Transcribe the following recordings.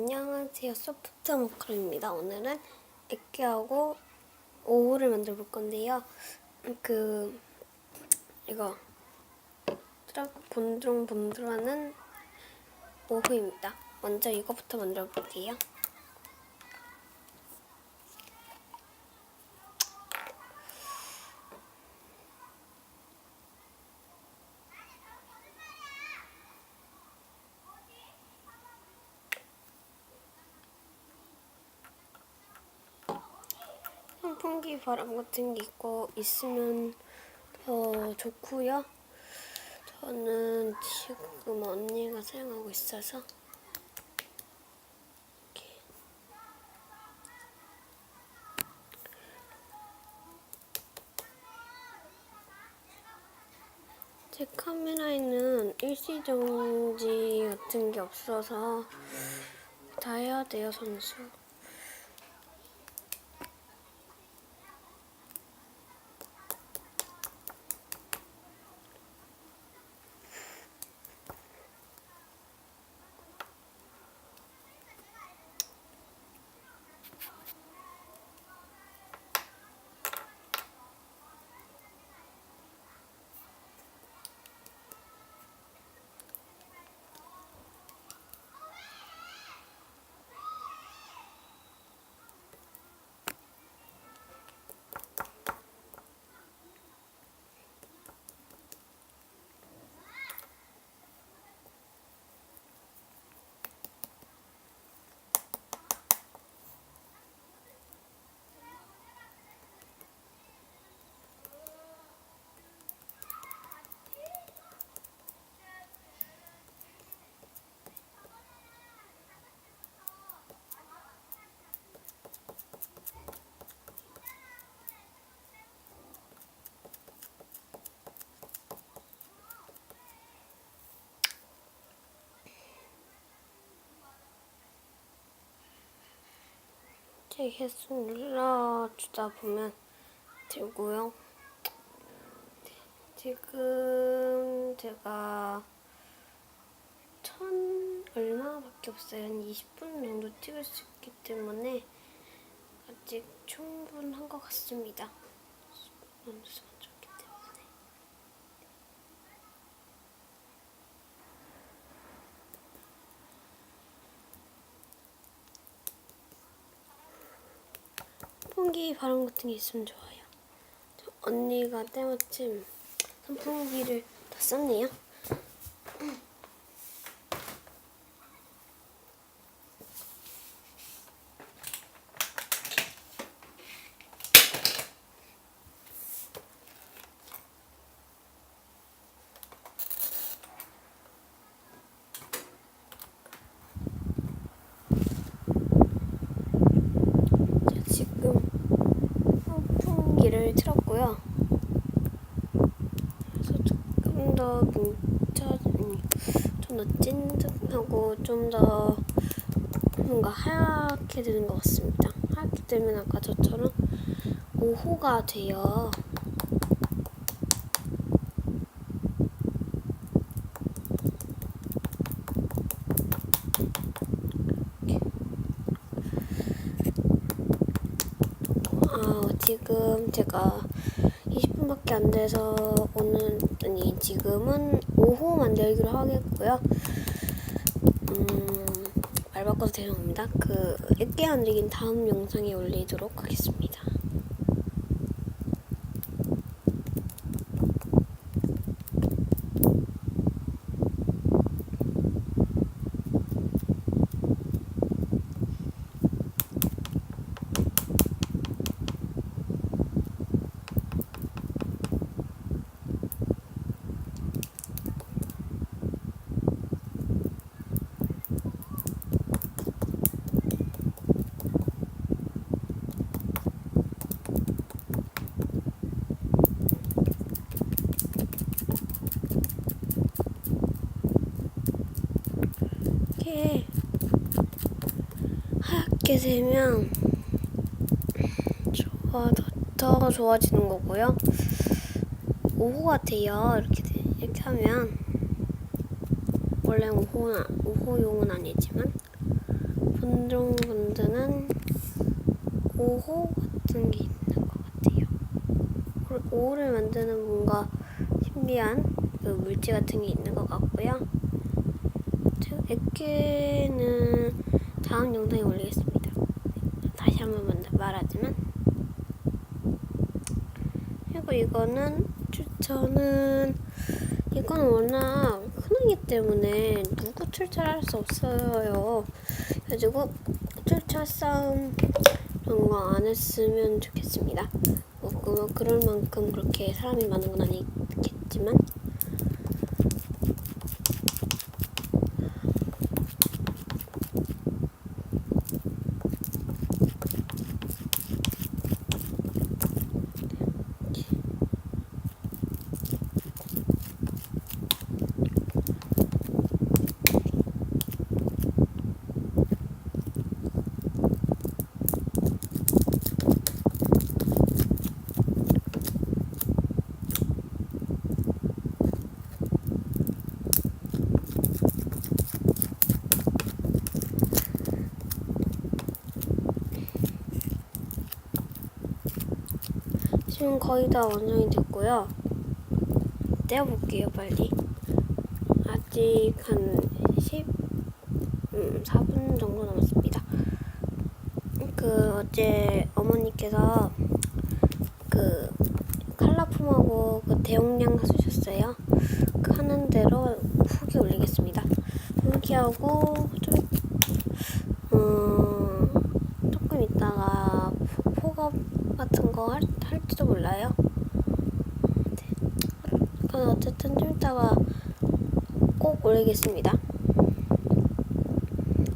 안녕하세요. 소프트 모크입니다. 오늘은 액기하고 오호를 만들어 볼 건데요. 그 이거 트럭 본드롱본드로하는 오후입니다. 먼저 이거부터 만들어 볼게요 선풍기 바람 같은 게 있고 있으면 더 좋고요. 저는 지금 언니가 사용하고 있어서 이렇게. 제 카메라에는 일시정지 같은 게 없어서 다 해야 돼요, 선수. 이렇게 계속 눌러주다 보면 되고요. 지금 제가 천 얼마밖에 없어요. 한 20분 정도 찍을 수 있기 때문에 아직 충분한 것 같습니다. 어느 정도 줬기 때문에. 선풍기 바람 같은 게 있으면 좋아요. 저 언니가 때마침 선풍기를 다 썼네요. 자, 지금 선풍기를 틀었고요. 그래서 조금 더 뭉쳐, 아니, 좀더 찐득하고 좀 더 뭔가 하얗게 되는 것 같습니다. 하얗게 되면 아까 저처럼 오호가 돼요. 아, 지금 제가 20분밖에 안 돼서 오늘 아니 지금은 오후 만들기로 하겠고요. 음, 말 바꿔서 죄송합니다. 그 늦게 만들긴 다음 영상에 올리도록 하겠습니다. 이렇게 하얗게 되면 좋아 더, 더 좋아지는 거고요. 오호 같아요. 이렇게 돼- 이렇게 하면 원래 오호는 오호용은 아니지만 본종 만드는 5호 같은 게 있는 것 같아요. 5호를 만드는 뭔가 신비한 그 물질 같은 게 있는 것 같고요. 액계는 다음 영상에 올리겠습니다. 다시 한번 먼저 말하지만 그리고 이거는 추천은 이건 워낙 흔하기 때문에 누구 출처할 수 없어요. 그래가지고 출처 싸움 이런 거 안 했으면 좋겠습니다. 뭐, 그- 뭐 그럴 만큼 그렇게 사람이 많은 건 아니겠지만 지금 거의 다 완성이 됐고요. 떼어볼게요, 빨리. 아직 한 10, 음, 4분 정도 남았습니다. 그, 어제 어머니께서 그, 칼라품하고 그 대용량 주셨어요. 그 하는 대로 후기 올리겠습니다. 후기하고 좀, 음, 조금 있다가 포- 포갑 같은 거 할, 할지도 몰라요. 네. 그건 어쨌든 좀 이따가 꼭 올리겠습니다.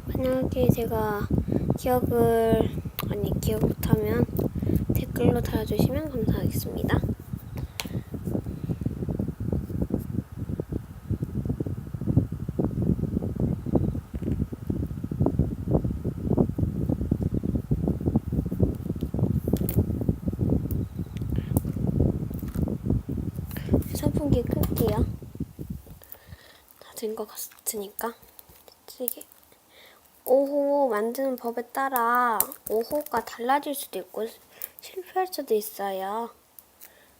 만약에 제가 기억을 아니 기억 못하면 댓글로 달아주시면 감사하겠습니다. 선풍기 끌게요. 다 된 것 같으니까. 이게 5호 만드는 법에 따라 5호가 달라질 수도 있고 실패할 수도 있어요.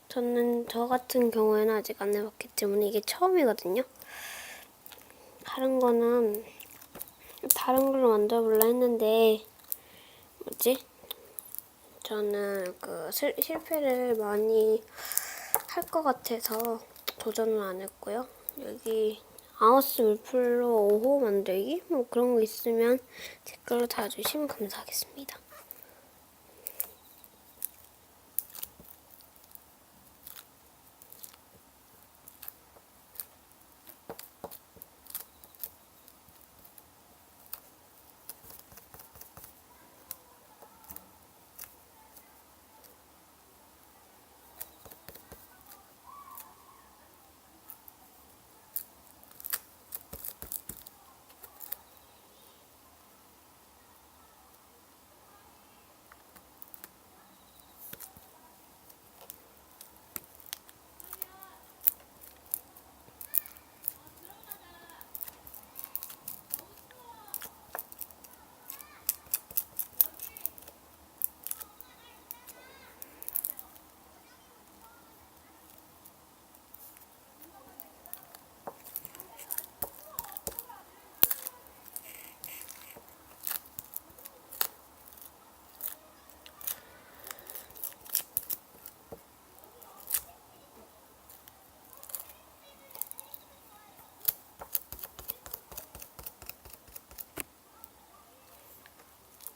저는 저 같은 경우에는 아직 안 해봤기 때문에 이게 처음이거든요. 다른 거는 다른 걸로 만들어 볼라 했는데 뭐지? 저는 그 실, 실패를 많이 할 것 같아서 도전을 안 했고요. 여기 아우스 물풀로 5호 만들기 뭐 그런 거 있으면 댓글로 달아주시면 감사하겠습니다.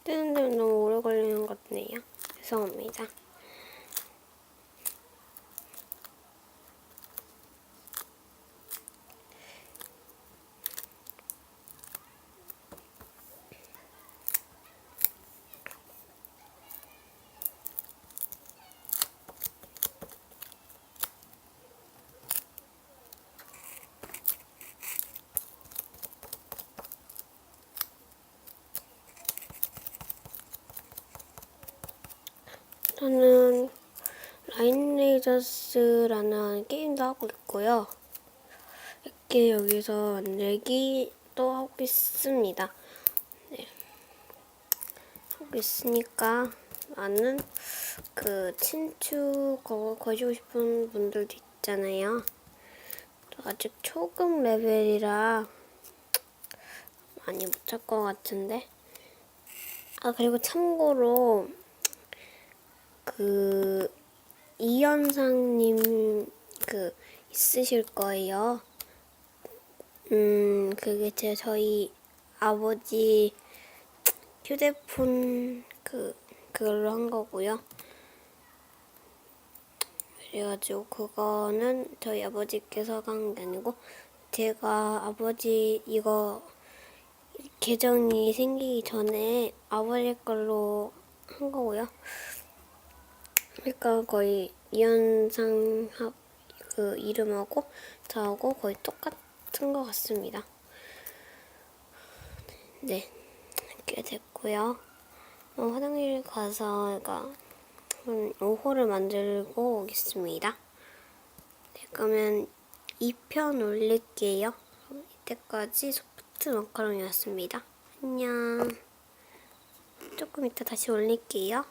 뜨는데 너무 오래 걸리는 것 같네요. 죄송합니다. 저는 라인레이저스라는 게임도 하고 있고요. 이렇게 여기서 내기도 하고 있습니다. 네. 하고 있으니까 많은 그 친추 거 거시고 싶은 분들도 있잖아요. 저 아직 초급 레벨이라 많이 못 할 것 같은데. 아 그리고 참고로 그 이현상님 그 있으실 거예요. 음 그게 제 저희 아버지 휴대폰 그 그걸로 한 거고요. 그래가지고 그거는 저희 아버지께서 한게 아니고 제가 아버지 이거 계정이 생기기 전에 아버지 걸로 한 거고요. 그러니까 거의 이현상 하- 그 이름하고 저하고 거의 똑같은 것 같습니다. 네, 이렇게 됐고요. 어, 화장실 가서 그러니까 한 5호를 만들고 오겠습니다. 네, 그러면 2편 올릴게요. 이때까지 소프트 마카롱이었습니다. 안녕. 조금 이따 다시 올릴게요.